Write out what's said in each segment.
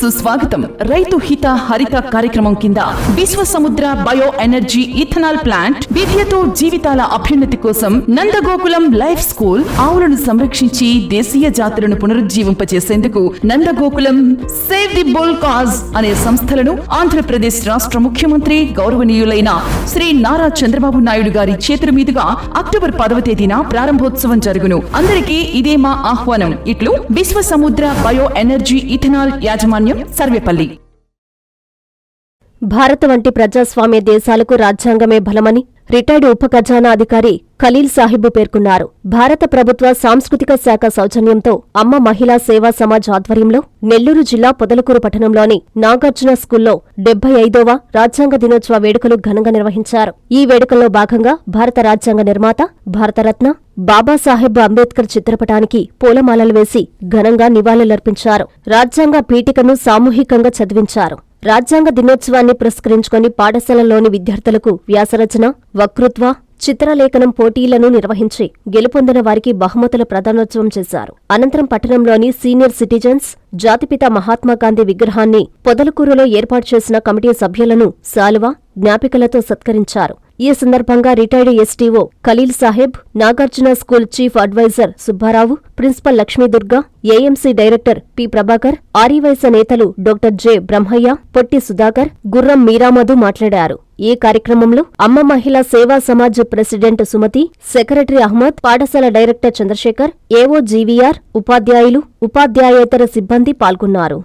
సుస్వాగతం రైతు హిత హరిత కార్యక్రమం కింద విశ్వ సముద్ర బయో ఎనర్జీ ఇథనాల్ ప్లాంట్ విద్యతో జీవితాల అభ్యున్నతి కోసం నందగోకులం లైఫ్ స్కూల్ ఆవులను సంరక్షించి దేశీయ జాతులను పునరుజ్జీవింపచేసేందుకు Nandagokulam save the bull cause అనే సంస్థలను ఆంధ్రప్రదేశ్ రాష్ట్ర ముఖ్యమంత్రి గౌరవనీయులైన శ్రీ నారా చంద్రబాబు నాయుడు గారి చేతుల మీదుగా అక్టోబర్ పదవ తేదీన ప్రారంభోత్సవం జరుగును. అందరికీ ఇదే మా ఆహ్వానం. ఇట్లు విశ్వ సముద్ర బయో ఎనర్జీ ఇథనాల్ యాజమాన్యం సర్వేపల్లి. భారత్ వంటి ప్రజాస్వామ్య దేశాలకు రాజ్యాంగమే బలమని రిటైర్డ్ ఉప ఖజానా అధికారి ఖలీల్ సాహిబ్ పేర్కొన్నారు. భారత ప్రభుత్వ సాంస్కృతిక శాఖ సౌజన్యంతో అమ్మ మహిళా సేవా సమాజ్ ఆధ్వర్యంలో నెల్లూరు జిల్లా పొదలకూరు పట్టణంలోని నాగార్జున స్కూల్లో డెబ్బై ఐదవ రాజ్యాంగ దినోత్సవ వేడుకలు ఘనంగా నిర్వహించారు. ఈ వేడుకల్లో భాగంగా భారత రాజ్యాంగ నిర్మాత భారతరత్న బాబాసాహెబ్ అంబేద్కర్ చిత్రపటానికి పూలమాలలు వేసి ఘనంగా నివాళులర్పించారు. రాజ్యాంగ పీఠికను సామూహికంగా చదివించారు. రాజ్యాంగ దినోత్సవాన్ని పురస్కరించుకొని పాఠశాలలోని విద్యార్థులకు వ్యాసరచన వక్తృత్వ చిత్రలేఖనం పోటీలను నిర్వహించి గెలుపొందిన వారికి బహుమతుల ప్రదానోత్సవం చేశారు. అనంతరం పట్టణంలోని సీనియర్ సిటిజన్స్ జాతిపిత మహాత్మాగాంధీ విగ్రహాన్ని పొదలకూరులో ఏర్పాటు చేసిన కమిటీ సభ్యులను శాలువ జ్ఞాపికలతో సత్కరించారు. ఈ సందర్భంగా retired STO Khaleel Sahib Nagarjuna school chief advisor Subbarao principal Lakshmidurga AMC director P Prabhakar Aryavysya నేతలు డాక్టర్ జె బ్రహ్మయ్య పొట్టి సుధాకర్ గుర్రం మీరామధు మాట్లాడారు. ఈ కార్యక్రమంలో అమ్మ మహిళా సేవా సమాజ్ ప్రెసిడెంట్ సుమతి సెక్రటరీ అహ్మద్ పాఠశాల డైరెక్టర్ చంద్రశేఖర్ ఏవో జీవీఆర్ ఉపాధ్యాయులు ఉపాధ్యాయేతర సిబ్బంది పాల్గొన్నారు.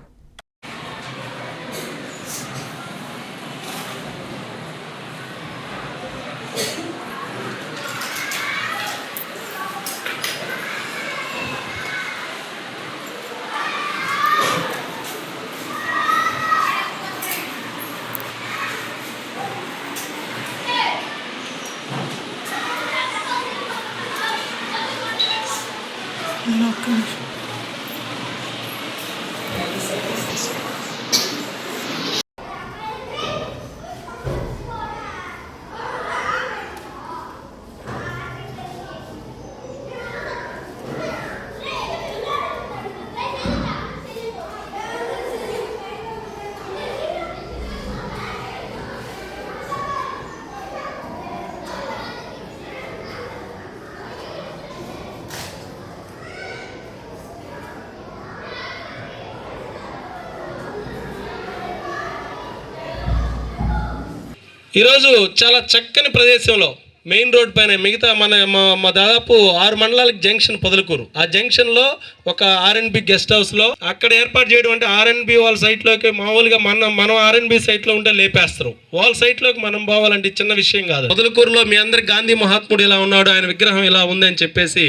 ఈరోజు చాలా చక్కని ప్రదేశంలో మెయిన్ రోడ్ పైన మిగతా మన మా మా దాదాపు ఆరు మండలాలకు జంక్షన్ పొదలకూరు. ఆ జంక్షన్లో ఒక ఆర్ఎన్బి గెస్ట్ హౌస్లో అక్కడ ఏర్పాటు చేయడం అంటే ఆర్ఎన్బి వాళ్ళ సైట్లోకి మామూలుగా మనం మనం ఆర్ఎన్బి సైట్లో ఉంటే లేపేస్తారు. వాళ్ళ సైట్లోకి మనం పోవాలంటే చిన్న విషయం కాదు. పొదలకూరులో మీ అందరి గాంధీ మహాత్ముడు ఇలా ఉన్నాడు ఆయన విగ్రహం ఇలా ఉంది అని చెప్పేసి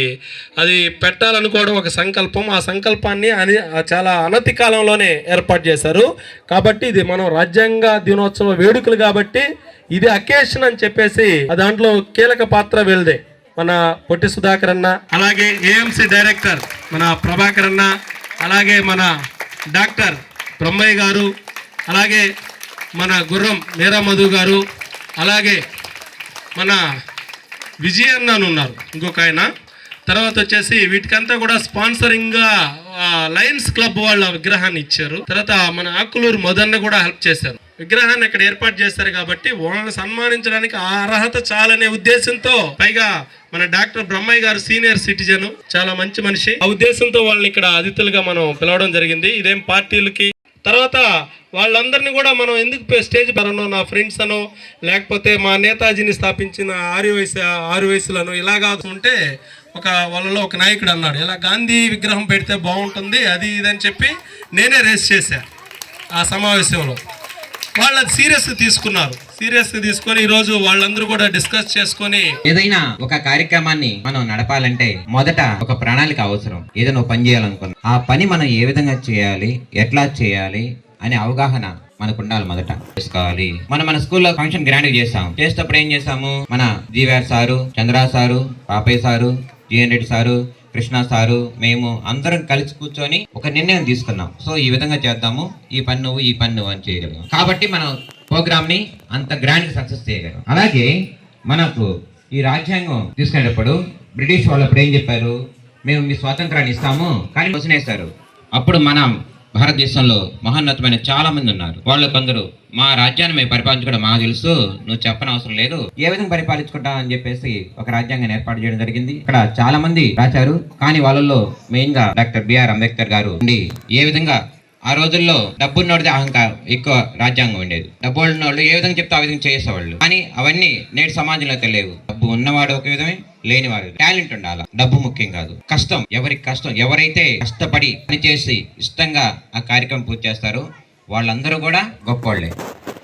అది పెట్టాలనుకోవడం ఒక సంకల్పం. ఆ సంకల్పాన్ని అని చాలా అనతి కాలంలోనే ఏర్పాటు చేశారు. కాబట్టి ఇది మనం రాజ్యాంగ దినోత్సవ వేడుకలు కాబట్టి ఇది అకేషన్ అని చెప్పేసి దాంట్లో కీలక పాత్ర వీళ్ళదే. మన పొట్టి సుధాకర్ అన్న అలాగే ఏఎంసి డైరెక్టర్ మన ప్రభాకర్ అన్న అలాగే మన డాక్టర్ బ్రహ్మయ్య గారు అలాగే మన గుర్రం మీరా మధు గారు అలాగే మన విజయ్ అన్న అని ఉన్నారు ఇంకొక ఆయన. తర్వాత వచ్చేసి వీటికంతా కూడా స్పాన్సరింగ్గా లయన్స్ క్లబ్ వాళ్ళ విగ్రహాన్ని ఇచ్చారు. తర్వాత మన ఆకులూరు మదన్న కూడా హెల్ప్ చేశారు. విగ్రహాన్ని అక్కడ ఏర్పాటు చేశారు కాబట్టి వాళ్ళని సన్మానించడానికి ఆ అర్హత చాలనే ఉద్దేశంతో పైగా మన డాక్టర్ బ్రహ్మయ్య గారు సీనియర్ సిటిజన్ చాలా మంచి మనిషి. ఆ ఉద్దేశంతో వాళ్ళని ఇక్కడ అతిథులుగా మనం పిలవడం జరిగింది. ఇదేం పార్టీలకి? తర్వాత వాళ్ళందరినీ కూడా మనం ఎందుకు స్టేజ్ పరనో నా ఫ్రెండ్స్ అనో లేకపోతే మా నేతాజీని స్థాపించిన ఆరు వయసు ఆరు వయసులను ఇలాగా ఉంటే ఒక వాళ్ళలో ఒక నాయకుడు అన్నాడు. ఇలా గాంధీ విగ్రహం పెడితే బాగుంటుంది అది ఇది అని చెప్పి నేనే రేస్ చేశాను ఆ సమావేశంలో. వాళ్ళు అది సీరియస్ తీసుకున్నారు. సీరియస్ తీసుకొని ఈ రోజు వాళ్ళందరూ కూడా డిస్కస్ చేసుకొని ఏదైనా ఒక కార్యక్రమాన్ని మనం నడపాలంటే మొదట ఒక ప్రణాళిక అవసరం. ఏదైనా పని చేయాలనుకున్నాం. ఆ పని మనం ఏ విధంగా చేయాలి? ఎట్లా చేయాలి? అనే అవగాహన మనకు ఉండాలి మొదట. చేసుకోవాలి. మనం మన స్కూల్లో ఫంక్షన్ గ్రాండ్ చేస్తాం. చేసేటప్పుడు ఏం చేస్తాము? మన Jeevar sir Chandra sir Papaiah sir GN Reddy sir Krishna sir మేము అందరం కలిసి కూర్చొని ఒక నిర్ణయం తీసుకున్నాం. సో ఈ విధంగా చేద్దాము. ఈ పని నువ్వు ఈ పని నువ్వు అని చేయగలం కాబట్టి మనం ప్రోగ్రామ్ని అంత గ్రాండ్ సక్సెస్ చేయగలం. అలాగే మనకు ఈ రాజ్యాంగం తీసుకునేటప్పుడు బ్రిటిష్ వాళ్ళు అప్పుడు ఏం చెప్పారు? మేము మీ స్వాతంత్రాన్ని ఇస్తాము. కానీ వదిలేస్తారు అప్పుడు మనం భారతదేశంలో మహోన్నతమైన చాలా మంది ఉన్నారు. వాళ్ళు కొందరు మా రాజ్యాన్ని మేము పరిపాలించుకోవడం మాకు తెలుసు. నువ్వు చెప్పనవసరం లేదు. ఏ విధంగా పరిపాలించుకుంటా అని చెప్పేసి ఒక రాజ్యాంగాన్ని ఏర్పాటు చేయడం జరిగింది. ఇక్కడ చాలా మంది రాశారు. కానీ వాళ్ళల్లో మెయిన్గా డాక్టర్ బిఆర్ అంబేద్కర్ గారు ఉండి ఏ విధంగా ఆ రోజుల్లో డబ్బున్నోడిది అహంకారం ఎక్కువ రాజ్యాంగం ఉండేది. డబ్బు ఉన్నోళ్ళు ఏ విధంగా చెప్తే ఆ విధంగా చేసేవాళ్ళు. కానీ అవన్నీ నేటి సమాజంలో తెలియవు డబ్బు ఉన్నవాడు ఒక విధమే లేనివాడు టాలెంట్ ఉండాలి. డబ్బు ముఖ్యం కాదు. కష్టం ఎవరికి కష్టం ఎవరైతే కష్టపడి పని చేసి ఇష్టంగా ఆ కార్యక్రమం పూర్తి చేస్తారో వాళ్ళందరూ కూడా గొప్పవాళ్ళే